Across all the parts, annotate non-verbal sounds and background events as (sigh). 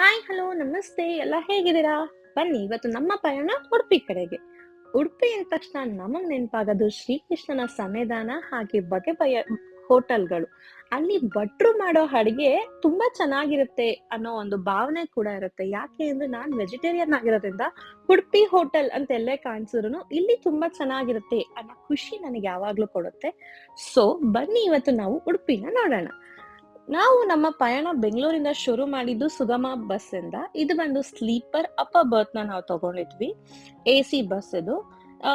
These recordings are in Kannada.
ಹಾಯ್ ಹಲೋ ನಮಸ್ತೆ. ಎಲ್ಲ ಹೇಗಿದ್ದೀರಾ? ಬನ್ನಿ, ಇವತ್ತು ನಮ್ಮ ಪಯಣ ಉಡುಪಿ ಕಡೆಗೆ. ಉಡುಪಿ ಅಂದ ತಕ್ಷಣ ನಮಗ್ ನೆನಪಾಗೋದು ಶ್ರೀಕೃಷ್ಣನ ಸನ್ನಿಧಾನ ಹಾಗೆ ಬಗೆ ಬಗೆಯ ಹೋಟೆಲ್ಗಳು. ಅಲ್ಲಿ ಭಟ್ರು ಮಾಡೋ ಅಡಿಗೆ ತುಂಬಾ ಚೆನ್ನಾಗಿರುತ್ತೆ ಅನ್ನೋ ಒಂದು ಭಾವನೆ ಕೂಡ ಇರುತ್ತೆ. ಯಾಕೆ ಅಂದ್ರೆ ನಾನ್ ವೆಜಿಟೇರಿಯನ್ ಆಗಿರೋದ್ರಿಂದ ಉಡುಪಿ ಹೋಟೆಲ್ ಅಂತ ಎಲ್ಲೇ ಕಾಣಿಸಿದ್ರು ಇಲ್ಲಿ ತುಂಬಾ ಚೆನ್ನಾಗಿರುತ್ತೆ ಅನ್ನೋ ಖುಷಿ ನನಗೆ ಯಾವಾಗ್ಲೂ ಕೊಡುತ್ತೆ. ಸೊ ಬನ್ನಿ, ಇವತ್ತು ನಾವು ಉಡುಪಿನ ನೋಡೋಣ. ನಾವು ನಮ್ಮ ಪಯಣ ಬೆಂಗಳೂರಿಂದ ಶುರು ಮಾಡಿದ್ದು ಸುಗಮ ಬಸ್ ಇಂದ ಇದು ಬಂದು ಸ್ಲೀಪರ್ ಅಪ್ಪ ಬರ್ತ್ನ ನಾವು ತಗೊಂಡಿದ್ವಿ. ಎ ಸಿ ಬಸ್ ಇದು.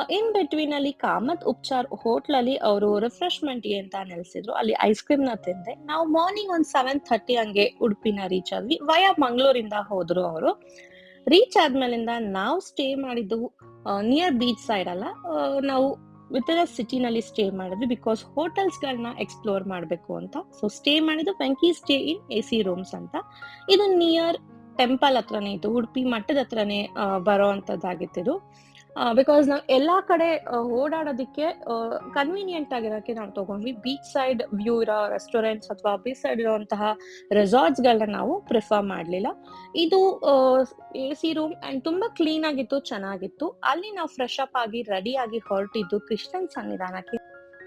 ಇನ್ ಬಿಟ್ವೀನ್ ಅಲ್ಲಿ ಕಾಮತ್ ಉಪ್ಚಾರ್ ಹೋಟ್ಲ್ ಅಲ್ಲಿ ಅವರು ರಿಫ್ರೆಶ್ಮೆಂಟ್ ಅಂತ ನೆಲೆಸಿದ್ರು. ಅಲ್ಲಿ ಐಸ್ ಕ್ರೀಮ್ನ ತಿಂದೆ. ನಾವು ಮಾರ್ನಿಂಗ್ ಒಂದ್ ಸೆವೆನ್ ಥರ್ಟಿ ಹಂಗೆ ಉಡುಪಿನ ರೀಚ್ ಆದ್ವಿ. ವಯ ಮಂಗಳೂರಿಂದ ಹೋದ್ರು ಅವರು. ರೀಚ್ ಆದ್ಮೇಲಿಂದ ನಾವು ಸ್ಟೇ ಮಾಡಿದ್ದು ನಿಯರ್ ಬೀಚ್ ಸೈಡ್ ಅಲ್ಲ. ನಾವು ವಿತ್ ಸಿಟಿ ಸಿಟಿನಲ್ಲಿ ಸ್ಟೇ ಮಾಡಿದ್ವಿ ಬಿಕಾಸ್ ಹೋಟೆಲ್ಸ್ ಗಳನ್ನ ಎಕ್ಸ್ಪ್ಲೋರ್ ಮಾಡಬೇಕು ಅಂತ. ಸೊ ಸ್ಟೇ ಮಾಡಿದ್ದು Venki stay in A C rooms ಅಂತ. ಇದು ನಿಯರ್ ಟೆಂಪಲ್ ಹತ್ರನೇ ಇತ್ತು ಉಡುಪಿ ಮಠದ ಹತ್ರನೇ ಬರೋ ಅಂತದ್ದಾಗಿತ್ತು ಬಿಕಾಸ್ ನಾವು ಎಲ್ಲಾ ಕಡೆ ಓಡಾಡೋದಕ್ಕೆ ಕನ್ವೀನಿಯಂಟ್ ಆಗಿರೋಕೆ ನಾವು ತಗೊಂಡ್ವಿ. ಬೀಚ್ ಸೈಡ್ ವ್ಯೂ ಇರೋ ರೆಸ್ಟೋರೆಂಟ್ಸ್ ಅಥವಾ ಬೀಚ್ ಸೈಡ್ ಇರುವಂತಹ ರೆಸಾರ್ಟ್ಸ್ ಗಳನ್ನ ನಾವು ಪ್ರಿಫರ್ ಮಾಡ್ಲಿಲ್ಲ. ಇದು ಎ ಸಿ ರೂಮ್ ಅಂಡ್ ತುಂಬಾ ಕ್ಲೀನ್ ಆಗಿತ್ತು, ಚೆನ್ನಾಗಿತ್ತು. ಅಲ್ಲಿ ನಾವು ಫ್ರೆಶ್ ಅಪ್ ಆಗಿ ರೆಡಿ ಆಗಿ ಹೊರಟಿದ್ದು ಕೃಷ್ಣನ್ ಸನ್ನಿಧಾನಕ್ಕೆ.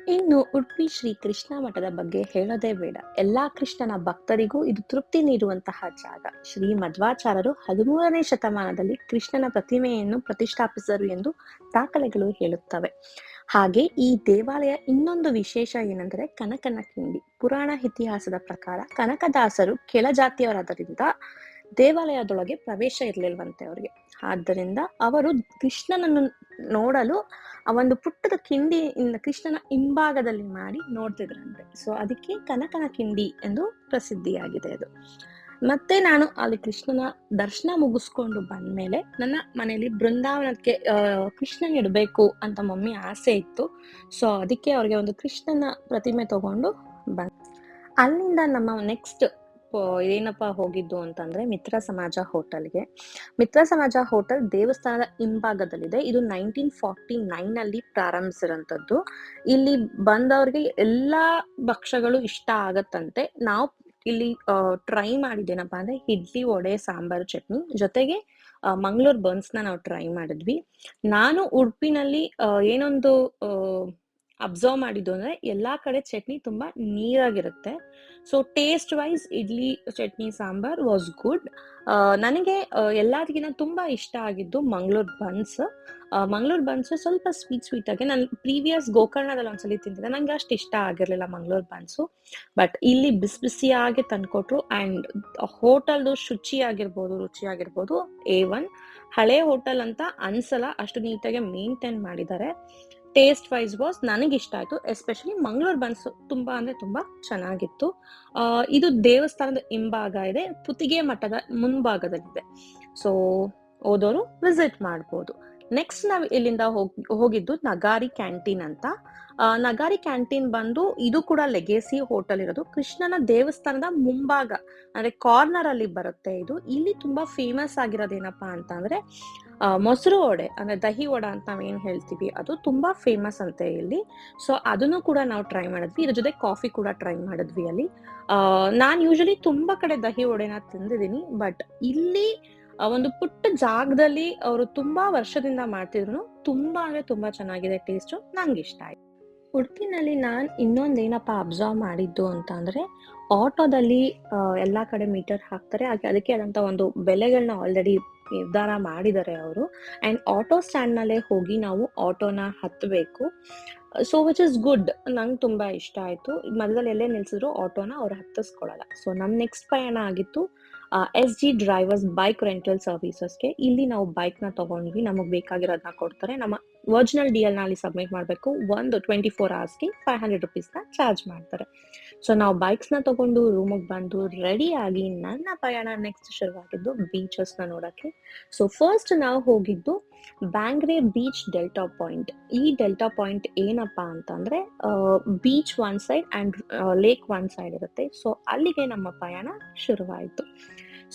ಇನ್ನು ಉಡುಪಿ ಶ್ರೀ ಕೃಷ್ಣ ಮಠದ ಬಗ್ಗೆ ಹೇಳೋದೇ ಬೇಡ. ಎಲ್ಲಾ ಕೃಷ್ಣನ ಭಕ್ತರಿಗೂ ಇದು ತೃಪ್ತಿ ನೀಡುವಂತಹ ಜಾಗ. ಶ್ರೀ ಮಧ್ವಾಚಾರ್ಯರು ಹದಿಮೂರನೇ ಶತಮಾನದಲ್ಲಿ ಕೃಷ್ಣನ ಪ್ರತಿಮೆಯನ್ನು ಪ್ರತಿಷ್ಠಾಪಿಸಿದರು ಎಂದು ದಾಖಲೆಗಳು ಹೇಳುತ್ತವೆ. ಹಾಗೆ ಈ ದೇವಾಲಯ ಇನ್ನೊಂದು ವಿಶೇಷ ಏನೆಂದರೆ ಕನಕನ ಕಿಂಡಿ. ಪುರಾಣ ಇತಿಹಾಸದ ಪ್ರಕಾರ ಕನಕದಾಸರು ಕೆಳ ಜಾತಿಯವರಾದ್ದರಿಂದ ದೇವಾಲಯದೊಳಗೆ ಪ್ರವೇಶ ಇರಲಿಲ್ವಂತೆ ಅವರಿಗೆ. ಆದ್ದರಿಂದ ಅವರು ಕೃಷ್ಣನನ್ನು ನೋಡಲು ಆ ಒಂದು ಪುಟ್ಟದ ಕಿಂಡಿಯಿಂದ ಕೃಷ್ಣನ ಹಿಂಭಾಗದಲ್ಲಿ ಮಾಡಿ ನೋಡ್ತಿದ್ರಂತೆ. ಸೊ ಅದಕ್ಕೆ ಕನಕನ ಕಿಂಡಿ ಎಂದು ಪ್ರಸಿದ್ಧಿಯಾಗಿದೆ ಅದು. ಮತ್ತೆ ನಾನು ಅಲ್ಲಿ ಕೃಷ್ಣನ ದರ್ಶನ ಮುಗಿಸ್ಕೊಂಡು ಬಂದ್ಮೇಲೆ ನನ್ನ ಮನೆಯಲ್ಲಿ ಬೃಂದಾವನಕ್ಕೆ ಕೃಷ್ಣನ್ ಇಡಬೇಕು ಅಂತ ಮಮ್ಮಿ ಆಸೆ ಇತ್ತು. ಸೊ ಅದಕ್ಕೆ ಅವ್ರಿಗೆ ಒಂದು ಕೃಷ್ಣನ ಪ್ರತಿಮೆ ತಗೊಂಡು ಬಂದ್. ಅಲ್ಲಿಂದ ನಮ್ಮ ನೆಕ್ಸ್ಟ್ ಏನಪ್ಪ ಹೋಗಿದ್ದು ಅಂತಂದ್ರೆ ಮಿತ್ರ ಸಮಾಜ ಹೋಟೆಲ್ಗೆ. ಮಿತ್ರ ಸಮಾಜ ಹೋಟೆಲ್ ದೇವಸ್ಥಾನದ ಹಿಂಭಾಗದಲ್ಲಿದೆ. ಇದು ನೈನ್ಟೀನ್ ಫಾರ್ಟಿ ನೈನ್ ಅಲ್ಲಿ ಪ್ರಾರಂಭಿಸಿರೋಂಥದ್ದು ಇಲ್ಲಿ ಬಂದವ್ರಿಗೆ ಎಲ್ಲಾ ಭಕ್ಷ್ಯಗಳು ಇಷ್ಟ ಆಗತ್ತಂತೆ. ನಾವು ಇಲ್ಲಿ ಟ್ರೈ ಮಾಡಿದ್ದೇನಪ್ಪ ಅಂದ್ರೆ ಇಡ್ಲಿ, ವಡೆ, ಸಾಂಬಾರ್, ಚಟ್ನಿ ಜೊತೆಗೆ ಮಂಗಳೂರು ನ ನಾವು ಟ್ರೈ ಮಾಡಿದ್ವಿ. ನಾನು ಉಡುಪಿನಲ್ಲಿ ಏನೊಂದು ಅಬ್ಸರ್ವ್ ಮಾಡಿದ್ದು ಅಂದ್ರೆ ಎಲ್ಲಾ ಕಡೆ ಚಟ್ನಿ ತುಂಬಾ ನೀರಾಗಿರುತ್ತೆ. So taste wise idli, chutney, sambar was good ನನಗೆ ಎಲ್ಲದಕ್ಕಿಂತ ತುಂಬಾ ಇಷ್ಟ ಆಗಿದ್ದು ಮಂಗಳೂರು ಬನ್ಸ್ ಮಂಗಳೂರು ಬನ್ಸ್ ಸ್ವಲ್ಪ ಸ್ವೀಟ್ ಸ್ವೀಟ್ ಆಗಿ ನಾನು ಪ್ರೀವಿಯಸ್ ಗೋಕರ್ಣದಲ್ಲಿ ಒಂದ್ಸಲಿ ತಿಂತಿದ್ದೆ ನಂಗೆ ಅಷ್ಟು ಇಷ್ಟ ಆಗಿರ್ಲಿಲ್ಲ ಮಂಗಳೂರು ಬನ್ಸು ಬಟ್ ಇಲ್ಲಿ ಬಿಸಿ ಬಿಸಿಯಾಗಿ ತಂದ್ಕೊಟ್ರು ಅಂಡ್ ಹೋಟೆಲ್ದು ಶುಚಿ ಆಗಿರ್ಬೋದು ರುಚಿ ಆಗಿರ್ಬೋದು ಎ ಒನ್ ಹಳೆ ಹೋಟೆಲ್ ಅಂತ ಅನ್ಸಲ್ಲ, ಅಷ್ಟು ನೀಟಾಗಿ ಮೇಂಟೈನ್ ಮಾಡಿದ್ದಾರೆ. ಟೇಸ್ಟ್ ವೈಸ್ ವಾಸ್ ನನಗೆ ಇಷ್ಟ ಆಯ್ತು. ಎಸ್ಪೆಷಲಿ ಮಂಗಳೂರು ಬನ್ಸ್ ತುಂಬಾ ಅಂದ್ರೆ ತುಂಬಾ ಚೆನ್ನಾಗಿತ್ತು. ಇದು ದೇವಸ್ಥಾನದ ಹಿಂಭಾಗ ಇದೆ. ಪುತಿಗೆ ಮಠದ ಮುಂಭಾಗದಲ್ಲಿದೆ. ಸೊ ಓದೋರು ವಿಸಿಟ್ ಮಾಡ್ಬೋದು. ನೆಕ್ಸ್ಟ್ ನಾವು ಇಲ್ಲಿಂದ ಹೋಗಿ, ಹೋಗಿದ್ದು ನಗಾರಿ ಕ್ಯಾಂಟೀನ್ ಅಂತ. ನಗಾರಿ ಕ್ಯಾಂಟೀನ್ ಬಂದು ಇದು ಕೂಡ ಲೆಗೇಸಿ ಹೋಟೆಲ್ ಇರೋದು. ಕೃಷ್ಣನ ದೇವಸ್ಥಾನದ ಮುಂಭಾಗ, ಅಂದ್ರೆ ಕಾರ್ನರ್ ಅಲ್ಲಿ ಬರುತ್ತೆ ಇದು. ಇಲ್ಲಿ ತುಂಬಾ ಫೇಮಸ್ ಆಗಿರೋದೇನಪ್ಪ ಅಂತಂದ್ರೆ ಮೊಸರು ವಡೆ, ಅಂದ್ರೆ ದಹಿ ವಡ ಅಂತ ನಾವ್ ಏನ್ ಹೇಳ್ತೀವಿ, ಅದು ತುಂಬಾ ಫೇಮಸ್ ಅಂತೆ ಇಲ್ಲಿ. ಸೊ ಅದನ್ನು ಕೂಡ ನಾವು ಟ್ರೈ ಮಾಡಿದ್ವಿ. ಇದ್ರ ಜೊತೆ ಕಾಫಿ ಕೂಡ ಟ್ರೈ ಮಾಡಿದ್ವಿ ಅಲ್ಲಿ. ನಾನು ಯೂಶಲಿ ತುಂಬಾ ಕಡೆ ದಹಿ ವಡೆನ ತಿಂದಿದ್ದೀನಿ ಬಟ್ ಇಲ್ಲಿ ಒಂದು ಪುಟ್ಟ ಜಾಗದಲ್ಲಿ ಅವರು ತುಂಬಾ ವರ್ಷದಿಂದ ಮಾಡ್ತಿದ್ರು. ತುಂಬಾ ಅಂದ್ರೆ ತುಂಬಾ ಚೆನ್ನಾಗಿದೆ ಟೇಸ್ಟ್ ನಂಗೆ ಇಷ್ಟ ಆಯ್ತು. ಉಡುಪಿನಲ್ಲಿ ನಾನ್ ಇನ್ನೊಂದೇನಪ್ಪ ಅಬ್ಸರ್ವ್ ಮಾಡಿದ್ದು ಅಂತ ಅಂದ್ರೆ, ಆಟೋದಲ್ಲಿ ಎಲ್ಲ ಕಡೆ ಮೀಟರ್ ಹಾಕ್ತಾರೆ. ಹಾಗೆ ಅದಕ್ಕೆ ಆದಂತ ಒಂದು ಬೆಲೆಗಳನ್ನ ಆಲ್ರೆಡಿ ನಿರ್ಧಾರ ಮಾಡಿದ್ದಾರೆ ಅವರು. ಅಂಡ್ ಆಟೋ ಸ್ಟ್ಯಾಂಡ್ ನಲ್ಲೇ ಹೋಗಿ ನಾವು ಆಟೋನ ಹತ್ತಬೇಕು ಸೊ ವಿಚ್ ಇಸ್ ಗುಡ್ ನಂಗೆ ತುಂಬಾ ಇಷ್ಟ ಆಯ್ತು. ಮಧ್ಯದಲ್ಲಿ ಎಲ್ಲೇ ನಿಲ್ಸಿದ್ರು ಆಟೋನ ಅವ್ರು ಹತ್ತಿಸ್ಕೊಳ್ಳಲ್ಲ ಸೊ ನಮ್ ನೆಕ್ಸ್ಟ್ ಪ್ರಯಾಣ ಆಗಿತ್ತು S G drivers bike rental ಸರ್ವಿಸಸ್ಗೆ ಇಲ್ಲಿ ನಾವು ಬೈಕ್ನ ತಗೊಂಡ್ವಿ. ನಮಗೆ ಬೇಕಾಗಿರೋದನ್ನ ಕೊಡ್ತಾರೆ. ನಮ್ಮ ಒರಿಜಿನಲ್ ಡಿ ಎಲ್ನ ಅಲ್ಲಿ ಸಬ್ಮಿಟ್ ಮಾಡಬೇಕು. ಒಂದು ಟ್ವೆಂಟಿ ಫೋರ್ ಅವರ್ಸ್ಗೆ ಫೈವ್ ಹಂಡ್ರೆಡ್ ರುಪೀಸ್ನ ಚಾರ್ಜ್ ಮಾಡ್ತಾರೆ. ಸೊ ನಾವು ಬೈಕ್ಸ್ನ ತಗೊಂಡು ರೂಮಿಗೆ ಬಂದು ರೆಡಿ ಆಗಿ ನನ್ನ ಪ್ರಯಾಣ ನೆಕ್ಸ್ಟ್ ಶುರುವಾಗಿದ್ದು ಬೀಚಸ್ನ ನೋಡಕ್ಕೆ. ಸೊ ಫಸ್ಟ್ ನಾವು ಹೋಗಿದ್ದು ಬ್ಯಾಂಗ್ರೆ ಬೀಚ್ ಡೆಲ್ಟಾ ಪಾಯಿಂಟ್ ಈ ಡೆಲ್ಟಾ ಪಾಯಿಂಟ್ ಏನಪ್ಪ ಅಂತಂದ್ರೆ beach one side and lake one side ಇರುತ್ತೆ. ಸೊ ಅಲ್ಲಿಗೆ ನಮ್ಮ ಪ್ರಯಾಣ ಶುರುವಾಯಿತು.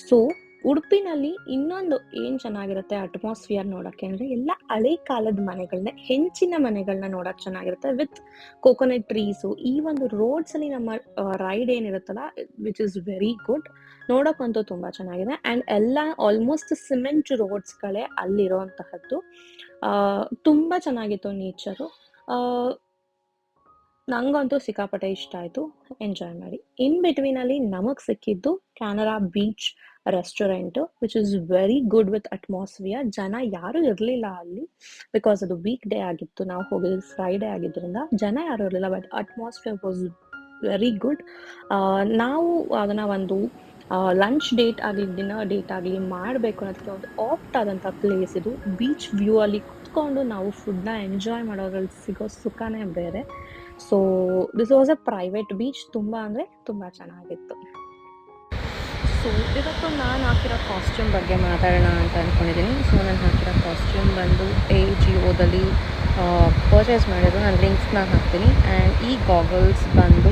ಸೊ ಉಡುಪಿನಲ್ಲಿ ಇನ್ನೊಂದು ಏನ್ ಚೆನ್ನಾಗಿರುತ್ತೆ ಅಟ್ಮಾಸ್ಫಿಯರ್ ನೋಡಕ್ಕೆ ಅಂದ್ರೆ ಎಲ್ಲ ಹಳೆ ಕಾಲದ ಮನೆಗಳನ್ನ ಹೆಂಚಿನ ಮನೆಗಳನ್ನ ನೋಡಕ್ ಚೆನ್ನಾಗಿರುತ್ತೆ ವಿತ್ ಕೋಕೋನಟ್ ಟ್ರೀಸು ಈ ಒಂದು ರೋಡ್ಸ್ ಅಲ್ಲಿ ನಮ್ಮ ರೈಡ್ ಏನಿರುತ್ತಲ್ಲ ವಿಚ್ ಇಸ್ ವೆರಿ ಗುಡ್ ನೋಡಕ್ಕಂತೂ ತುಂಬಾ ಚೆನ್ನಾಗಿದೆ. ಅಂಡ್ ಎಲ್ಲ ಆಲ್ಮೋಸ್ಟ್ ಸಿಮೆಂಟ್ ರೋಡ್ಸ್ಗಳೇ ಆ, ತುಂಬಾ ಚೆನ್ನಾಗಿತ್ತು ನೇಚರು ನಂಗಂತೂ ಸಿಕ್ಕಾಪಟ್ಟೆ ಇಷ್ಟ ಆಯಿತು. ಎಂಜಾಯ್ ಮಾಡಿ. ಇನ್ ಬಿಟ್ವೀನಲ್ಲಿ ನಮಗೆ ಸಿಕ್ಕಿದ್ದು Canara beach restaurant which is very good with atmosphere ಜನ ಯಾರು ಇರಲಿಲ್ಲ ಅಲ್ಲಿ ಬಿಕಾಸ್ ಅದು ವೀಕ್ ಡೇ ಆಗಿತ್ತು. ನಾವು ಹೋಗಿದ್ದು ಫ್ರೈಡೇ ಆಗಿದ್ದರಿಂದ ಜನ ಯಾರು ಇರಲಿಲ್ಲ but atmosphere was very good ನಾವು ಅದನ್ನು ಒಂದು ಲಂಚ್ ಡೇಟ್ ಆಗಲಿ ಡಿನ್ನರ್ ಡೇಟ್ ಆಗಲಿ ಮಾಡಬೇಕು ಅನ್ನೋದಕ್ಕೆ ಒಂದು ಆಪ್ಟ್ ಆದಂಥ ಪ್ಲೇಸ್ ಇದು. ಬೀಚ್ ವ್ಯೂ ಅಲ್ಲಿ ಕುತ್ಕೊಂಡು ನಾವು ಫುಡ್ನ ಎಂಜಾಯ್ ಮಾಡೋದ್ರಲ್ಲಿ ಸಿಗೋ ಸುಖನೇ ಬೇರೆ. So this was a private beach ತುಂಬ ಅಂದರೆ ತುಂಬ ಚೆನ್ನಾಗಿತ್ತು. ಸೊ, ಇವತ್ತು ನಾನು ಹಾಕಿರೋ ಕಾಸ್ಟ್ಯೂಮ್ ಬಗ್ಗೆ ಮಾತಾಡೋಣ ಅಂತ ಅಂದ್ಕೊಂಡಿದ್ದೀನಿ ಸೊ, ನಾನು ಹಾಕಿರೋ ಕಾಸ್ಟ್ಯೂಮ್ ಬಂದು ಎ ಜಿ ಓದಲ್ಲಿ ಪರ್ಚೇಸ್ ಮಾಡಿದ್ದು ನಾನು ಲಿಂಕ್ಸ್ನ ಹಾಕ್ತೀನಿ. ಆ್ಯಂಡ್ ಈ ಗಾಗಲ್ಸ್ ಬಂದು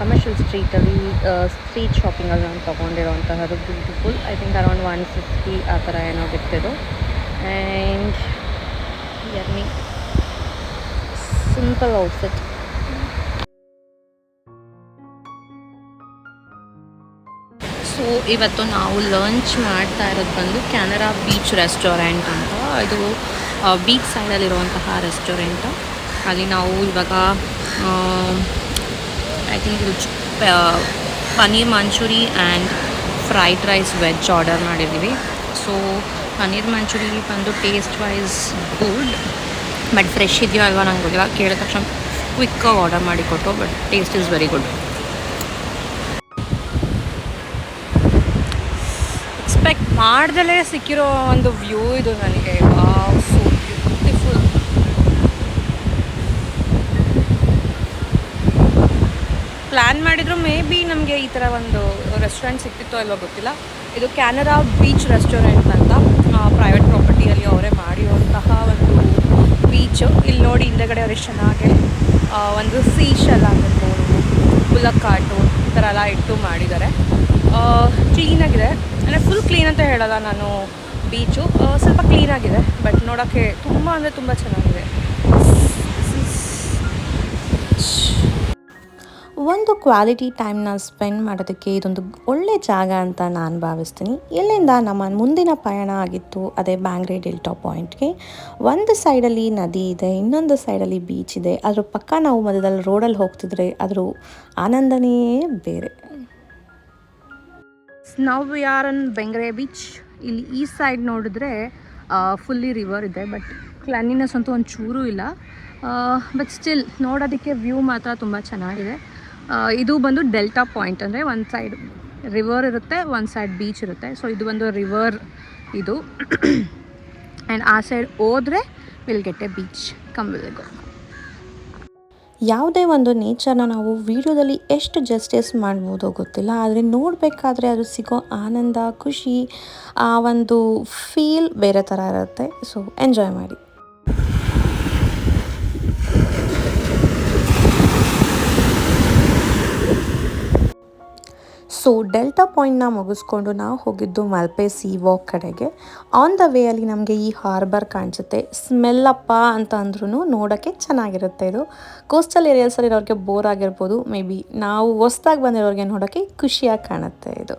ಕಮರ್ಷಿಯಲ್ ಸ್ಟ್ರೀಟಲ್ಲಿ ಸ್ಟ್ರೀಟ್ ಶಾಪಿಂಗಲ್ಲಿ ನಾನು ತೊಗೊಂಡಿರೋಂತಹದ್ದು beautiful I think around one fifty ಆ ಥರ ಏನೋ ಬಿಟ್ಟಿದ್ದು. ಆ್ಯಂಡ್ ಎರ್ನಿ ಸಿಂಪಲ್ ಔಟ್ಫಿಟ್ ಸೊ ಇವತ್ತು ನಾವು ಲಂಚ್ ಮಾಡ್ತಾ ಇರೋದು ಬಂದು ಕ್ಯಾನರಾ ಬೀಚ್ ರೆಸ್ಟೋರೆಂಟ್ ಅಂತ. ಇದು ಬೀಚ್ ಸೈಡಲ್ಲಿರುವಂತಹ ರೆಸ್ಟೋರೆಂಟ್. ಅಲ್ಲಿ ನಾವು ಇವಾಗ I think paneer manchurian and fried rice veg order ಮಾಡಿದ್ದೀವಿ. ಸೊ ಪನ್ನೀರ್ ಮಂಚೂರಿ ಬಂದು taste wise good but fresh ಇದೆಯೋ ಅಲ್ವಾ ನಂಗೆ ಗೊತ್ತಿಲ್ಲ. ಕೇಳಿದ ತಕ್ಷಣ ಕ್ವಿಕ್ಕಾಗಿ ಆರ್ಡರ್ ಮಾಡಿಕೊಟ್ಟು but taste is very good ಮಾಡ್ದಲೇ ಸಿಕ್ಕಿರೋ ಒಂದು ವ್ಯೂ ಇದು ನನಗೆ. ಪ್ಲ್ಯಾನ್ ಮಾಡಿದ್ರು ಮೇ ಬಿ ನಮಗೆ ಈ ಥರ ಒಂದು ರೆಸ್ಟೋರೆಂಟ್ ಸಿಕ್ತಿತ್ತೋ ಇಲ್ವೋ ಗೊತ್ತಿಲ್ಲ. ಇದು ಕ್ಯಾನರಾ ಬೀಚ್ ರೆಸ್ಟೋರೆಂಟ್ ಅಂತ. ಪ್ರೈವೇಟ್ ಪ್ರಾಪರ್ಟಿಯಲ್ಲಿ ಅವರೇ ಮಾಡಿರುವಂತಹ ಒಂದು ಬೀಚು ಇಲ್ಲಿ ನೋಡಿ ಹಿಂದೆಗಡೆ ಎಷ್ಟು ಚೆನ್ನಾಗಿ ಒಂದು ಸೀಶಲ್ ಆಗಿರ್ಬೋದು ಬುಲಕ್ ಕಾರ್ಟು ಈ ಥರ ಎಲ್ಲ ಇಟ್ಟು ಮಾಡಿದ್ದಾರೆ. ಕ್ಲೀನಾಗಿದೆ ಅಂದರೆ ಫುಲ್ ಕ್ಲೀನ್ ಅಂತ ಹೇಳಲ್ಲ ನಾನು ಬೀಚು ಸ್ವಲ್ಪ ಕ್ಲೀನಾಗಿದೆ ಬಟ್ ನೋಡೋಕ್ಕೆ ತುಂಬ ಅಂದರೆ ತುಂಬ ಚೆನ್ನಾಗಿದೆ. ಒಂದು ಕ್ವಾಲಿಟಿ ಟೈಮ್ನ ಸ್ಪೆಂಡ್ ಮಾಡೋದಕ್ಕೆ ಇದೊಂದು ಒಳ್ಳೆ ಜಾಗ ಅಂತ ನಾನು ಭಾವಿಸ್ತೀನಿ. ಇಲ್ಲಿಂದ ನಮ್ಮ ಮುಂದಿನ ಪಯಣ ಆಗಿತ್ತು, ಅದೇ ಬ್ಯಾಂಗ್ರೆ ಡೆಲ್ಟಾ ಪಾಯಿಂಟ್ಗೆ ಒಂದು ಸೈಡಲ್ಲಿ ನದಿ ಇದೆ, ಇನ್ನೊಂದು ಸೈಡಲ್ಲಿ ಬೀಚ್ ಇದೆ. ಅದ್ರ ಪಕ್ಕ ನಾವು ಮಧ್ಯದಲ್ಲಿ ರೋಡಲ್ಲಿ ಹೋಗ್ತಿದ್ರೆ ಅದರ ಆನಂದನೇ ಬೇರೆ. ನಾವು we are on Bengre beach ಇಲ್ಲಿ ಈ ಸೈಡ್ ನೋಡಿದ್ರೆ ಫುಲ್ಲಿ ರಿವರ್ ಇದೆ ಬಟ್ ಕ್ಲನ್ನಿನೆಸ್ ಅಂತೂ ಒಂದು ಚೂರು ಇಲ್ಲ ಬಟ್ ಸ್ಟಿಲ್ ನೋಡೋದಕ್ಕೆ ವ್ಯೂ ಮಾತ್ರ ತುಂಬ ಚೆನ್ನಾಗಿದೆ. ಇದು ಬಂದು ಡೆಲ್ಟಾ ಪಾಯಿಂಟ್ ಅಂದರೆ ಒಂದು ಸೈಡ್ ರಿವರ್ ಇರುತ್ತೆ ಒಂದು ಸೈಡ್ ಬೀಚ್ ಇರುತ್ತೆ. ಸೊ ಇದು ಒಂದು ರಿವರ್ ಇದು. (coughs) ಆ್ಯಂಡ್ ಆ ಸೈಡ್ ಹೋದ್ರೆ will get a beach come will go ಯಾವುದೇ ಒಂದು ನೇಚರ್ನ ನಾವು ವಿಡಿಯೋದಲ್ಲಿ ಎಷ್ಟು ಜಸ್ಟಿಸ್ ಮಾಡ್ಬೋದೋ ಗೊತ್ತಿಲ್ಲ. ಆದರೆ ನೋಡಬೇಕಾದ್ರೆ ಅದು ಸಿಗೋ ಆನಂದ, ಖುಷಿ, ಆ ಒಂದು ಫೀಲ್ ಬೇರೆ ಥರ ಇರುತ್ತೆ. ಸೊ ಎಂಜಾಯ್ ಮಾಡಿ. ಸೊ, ಡೆಲ್ಟಾ ಪಾಯಿಂಟ್ನ ಮುಗಿಸ್ಕೊಂಡು ನಾವು ಹೋಗಿದ್ದು ಮಲ್ಪೆ ಸಿ ವಾಕ್ ಕಡೆಗೆ. ಆನ್ ದ ವೇಯಲ್ಲಿ ನಮಗೆ ಈ ಹಾರ್ಬರ್ ಕಾಣಿಸುತ್ತೆ. ಸ್ಮೆಲ್ಲಪ್ಪ ಅಂತ ಅಂದ್ರೂ ನೋಡೋಕ್ಕೆ ಚೆನ್ನಾಗಿರುತ್ತೆ ಇದು. ಕೋಸ್ಟಲ್ ಏರಿಯಾಸಲ್ಲಿರೋರಿಗೆ ಬೋರ್ ಆಗಿರ್ಬೋದು. ಮೇ ಬಿ ನಾವು ಹೊಸ್ದಾಗಿ ಬಂದಿರೋರಿಗೆ ನೋಡೋಕ್ಕೆ ಖುಷಿಯಾಗಿ ಕಾಣುತ್ತೆ ಇದು.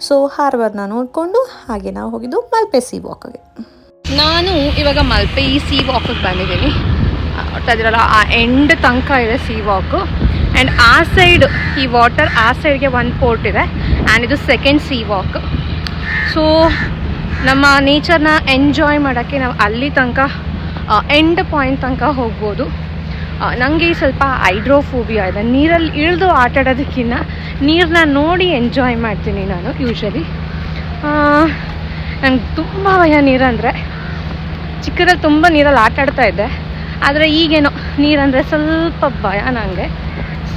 ಸೊ ಹಾರ್ಬರ್ನ ನೋಡಿಕೊಂಡು ಹಾಗೆ ನಾವು ಹೋಗಿದ್ದು ಮಲ್ಪೆ ಸಿ ವಾಕ್ಗೆ ನಾನು ಇವಾಗ ಮಲ್ಪೆ ಈ ಸಿ ವಾಕಿಗೆ ಬಂದಿದ್ದೀನಿ. ಅದಿರಲ್ಲ ಆ ಎಂಡ್ ತನಕ ಇದೆ ಸಿ ವಾಕು. ಆ್ಯಂಡ್ ಆ ಸೈಡ್ ಈ ವಾಟರ್ ಆ ಸೈಡ್ಗೆ ಒಂದು ಪೋರ್ಟ್ ಇದೆ. ಆ್ಯಂಡ್ ಇದು ಸೆಕೆಂಡ್ ಸೀ ವಾಕ್ ಸೊ ನಮ್ಮ ನೇಚರ್ನ ಎಂಜಾಯ್ ಮಾಡೋಕ್ಕೆ ನಾವು ಅಲ್ಲಿ ತನಕ ಎಂಡ್ ಪಾಯಿಂಟ್ ತನಕ ಹೋಗ್ಬೋದು. ನನಗೆ ಸ್ವಲ್ಪ ಹೈಡ್ರೋಫೋಬಿಯಾ ಇದೆ. ನೀರಲ್ಲಿ ಇಳಿದು ಆಟ ಆಡೋದಕ್ಕಿಂತ ನೀರನ್ನ ನೋಡಿ ಎಂಜಾಯ್ ಮಾಡ್ತೀನಿ ನಾನು ಯೂಶ್ವಲಿ ನನಗೆ ತುಂಬ ಭಯ ನೀರಂದರೆ. ಚಿಕ್ಕದಲ್ಲಿ ತುಂಬ ನೀರಲ್ಲಿ ಆಟ ಆಡ್ತಾ ಇದ್ದೆ. ಆದರೆ ಈಗೇನೋ ನೀರಂದರೆ ಸ್ವಲ್ಪ ಭಯ ನನಗೆ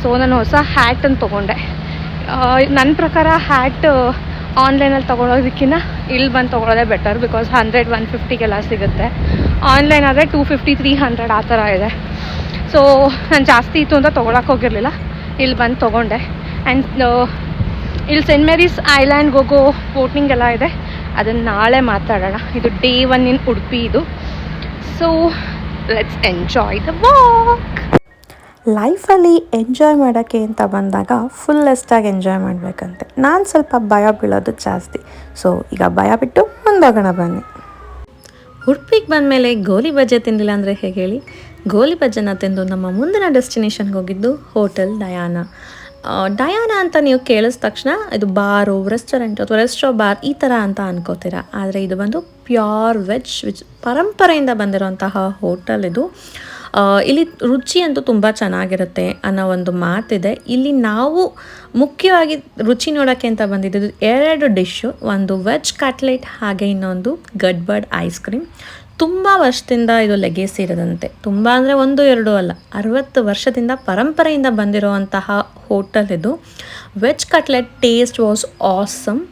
ಸೊ ನಾನು ಹೊಸ ಹ್ಯಾಟನ್ನು ತೊಗೊಂಡೆ. ನನ್ನ ಪ್ರಕಾರ ಹ್ಯಾಟ್ ಆನ್ಲೈನಲ್ಲಿ ತೊಗೊಳೋದಕ್ಕಿಂತ ಇಲ್ಲಿ ಬಂದು ತೊಗೊಳೋದೇ ಬೆಟರ್ ಬಿಕಾಸ್ ಹಂಡ್ರೆಡ್ ಒನ್ ಫಿಫ್ಟಿಗೆಲ್ಲ ಸಿಗುತ್ತೆ. ಆನ್ಲೈನ್ ಆದರೆ ಟೂ ಫಿಫ್ಟಿ ತ್ರೀ ಹಂಡ್ರೆಡ್ ಆ ಥರ ಇದೆ. ಸೊ ನಾನು ಜಾಸ್ತಿ ಇತ್ತು ಅಂತ ತೊಗೊಳಕ್ಕೆ ಹೋಗಿರಲಿಲ್ಲ. ಇಲ್ಲಿ ಬಂದು ತೊಗೊಂಡೆ. ಆ್ಯಂಡ್ ಇಲ್ಲಿ ಸೆಂಟ್ ಮೇರೀಸ್ ಐಲ್ಯಾಂಡ್ ಹೋಗೋ ಬೋಟಿಂಗ್ ಎಲ್ಲ ಇದೆ. ಅದನ್ನು ನಾಳೆ ಮಾತಾಡೋಣ. ಇದು ಡೇ ಒನ್ ಇನ್ ಉಡುಪಿ ಇದು. So let's enjoy the walk ಲೈಫಲ್ಲಿ ಎಂಜಾಯ್ ಮಾಡೋಕ್ಕೆ ಅಂತ ಬಂದಾಗ ಫುಲ್ಲೆಸ್ಟಾಗಿ ಎಂಜಾಯ್ ಮಾಡಬೇಕಂತೆ. ನಾನು ಸ್ವಲ್ಪ ಭಯ ಬೀಳೋದು ಜಾಸ್ತಿ. ಸೊ ಈಗ ಭಯ ಬಿಟ್ಟು ಮುಂದೋಗೋಣ ಬನ್ನಿ. ಉಡುಪಿಗೆ ಬಂದಮೇಲೆ ಗೋಲಿ ಬಜ್ಜೆ ತಿಂದಿಲ್ಲ ಅಂದರೆ ಹೇಗೆ ಹೇಳಿ? ಗೋಲಿ ಬಜ್ಜೆನ ತಿಂದು ನಮ್ಮ ಮುಂದಿನ ಡೆಸ್ಟಿನೇಷನ್ಗೆ ಹೋಗಿದ್ದು ಹೋಟೆಲ್ ಡಯಾನ. ಡಯಾನ ಅಂತ ನೀವು ಕೇಳಿದ ತಕ್ಷಣ ಇದು ಬಾರು ರೆಸ್ಟೋರೆಂಟ್ ಅಥವಾ ರೆಸ್ಟೋ ಬಾರ್ ಈ ಥರ ಅಂತ ಅನ್ಕೋತೀರ. ಆದರೆ ಇದು ಬಂದು ಪ್ಯೂರ್ ವೆಜ್ ವಿಚ್ ಪರಂಪರೆಯಿಂದ ಬಂದಿರುವಂತಹ ಹೋಟೆಲ್ ಇದು. ಇಲ್ಲಿ ರುಚಿ ಅಂತೂ ತುಂಬ ಚೆನ್ನಾಗಿರುತ್ತೆ ಅನ್ನೋ ಒಂದು ಮಾತಿದೆ. ಇಲ್ಲಿ ನಾವು ಮುಖ್ಯವಾಗಿ ರುಚಿ ನೋಡೋಕ್ಕೆ ಅಂತ ಬಂದಿದ್ದು ಎರಡು ಡಿಶ್ಶು ಒಂದು ವೆಜ್ ಕಟ್ಲೆಟ್ ಹಾಗೆ ಇನ್ನೊಂದು ಗಡ್ಬಡ್ ಐಸ್ ಕ್ರೀಮ್. ತುಂಬ ವರ್ಷದಿಂದ ಇದು ಲೆಗೇಸಿ ಇರದಂತೆ. ತುಂಬ ಅಂದರೆ ಒಂದು, ಎರಡು ಅಲ್ಲ, ಅರವತ್ತು ವರ್ಷದಿಂದ ಪರಂಪರೆಯಿಂದ ಬಂದಿರುವಂತಹ ಹೋಟೆಲ್ ಇದು. Veg cutlet taste was awesome.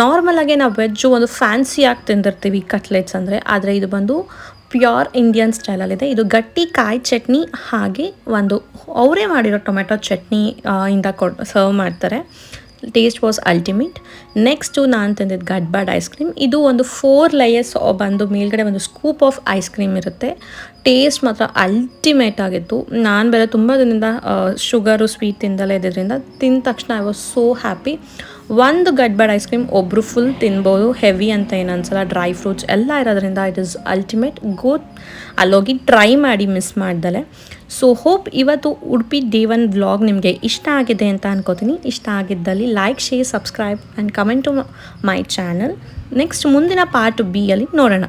ನಾರ್ಮಲಾಗಿ ನಾವು ವೆಜ್ಜು ಒಂದು ಫ್ಯಾನ್ಸಿಯಾಗಿ ತಿಂದಿರ್ತೀವಿ ಕಟ್ಲೆಟ್ಸ್ ಅಂದರೆ. ಆದರೆ ಇದು ಬಂದು ಪ್ಯೂರ್ ಇಂಡಿಯನ್ ಸ್ಟೈಲಲ್ಲಿದೆ ಇದು. ಗಟ್ಟಿ ಕಾಯಿ ಚಟ್ನಿ ಹಾಗೆ ಒಂದು, ಅವರೇ ಮಾಡಿರೋ ಟೊಮೆಟೊ ಚಟ್ನಿ ಇಂದ ಕೊಡ್ ಸರ್ವ್ ಮಾಡ್ತಾರೆ. ಟೇಸ್ಟ್ ವಾಸ್ ಅಲ್ಟಿಮೇಟ್ ನೆಕ್ಸ್ಟು ನಾನು ತಂದಿದ್ದು ಗಡ್ಬಾಡ್ ಐಸ್ ಕ್ರೀಮ್ ಇದು ಒಂದು ಫೋರ್ ಲೇಯರ್ಸ್ ಬಂದು ಮೇಲ್ಗಡೆ ಒಂದು ಸ್ಕೂಪ್ ಆಫ್ ಐಸ್ ಕ್ರೀಮ್ ಇರುತ್ತೆ. ಟೇಸ್ಟ್ ಮಾತ್ರ ಅಲ್ಟಿಮೇಟ್ ಆಗಿತ್ತು. ನಾನು ಬೇರೆ ತುಂಬ ದಿನದಿಂದ ಶುಗರು ಸ್ವೀಟ್ ತಿಂದಲೇ ಇದ್ದಿದ್ದರಿಂದ ತಿಂದ ತಕ್ಷಣ ಐ ವಾಸ್ ಸೋ ಹ್ಯಾಪಿ ಒಂದು ಗಡ್ಬಡ್ ಐಸ್ ಕ್ರೀಮ್ ಒಬ್ಬರು ಫುಲ್ ತಿನ್ಬೋದು. ಹೆವಿ ಅಂತ ಏನು ಅನ್ಸಲ್ಲ. ಡ್ರೈ ಫ್ರೂಟ್ಸ್ ಎಲ್ಲ ಇರೋದ್ರಿಂದ ಇಟ್ ಇಸ್ ಅಲ್ಟಿಮೇಟ್ ಗೋ ಅಲ್ಲೋಗಿ ಟ್ರೈ ಮಾಡಿ ಮಿಸ್ ಮಾಡ್ದಲೆ. ಸೊ ಹೋಪ್ ಇವತ್ತು ಉಡುಪಿ ಡೇ ಒನ್ ವ್ಲಾಗ್ ನಿಮಗೆ ಇಷ್ಟ ಆಗಿದೆ ಅಂತ ಅನ್ಕೋತೀನಿ. ಇಷ್ಟ ಆಗಿದ್ದಲ್ಲಿ like share subscribe and comment to my channel next ಮುಂದಿನ ಪಾರ್ಟ್ ಬಿ ಅಲ್ಲಿ ನೋಡೋಣ.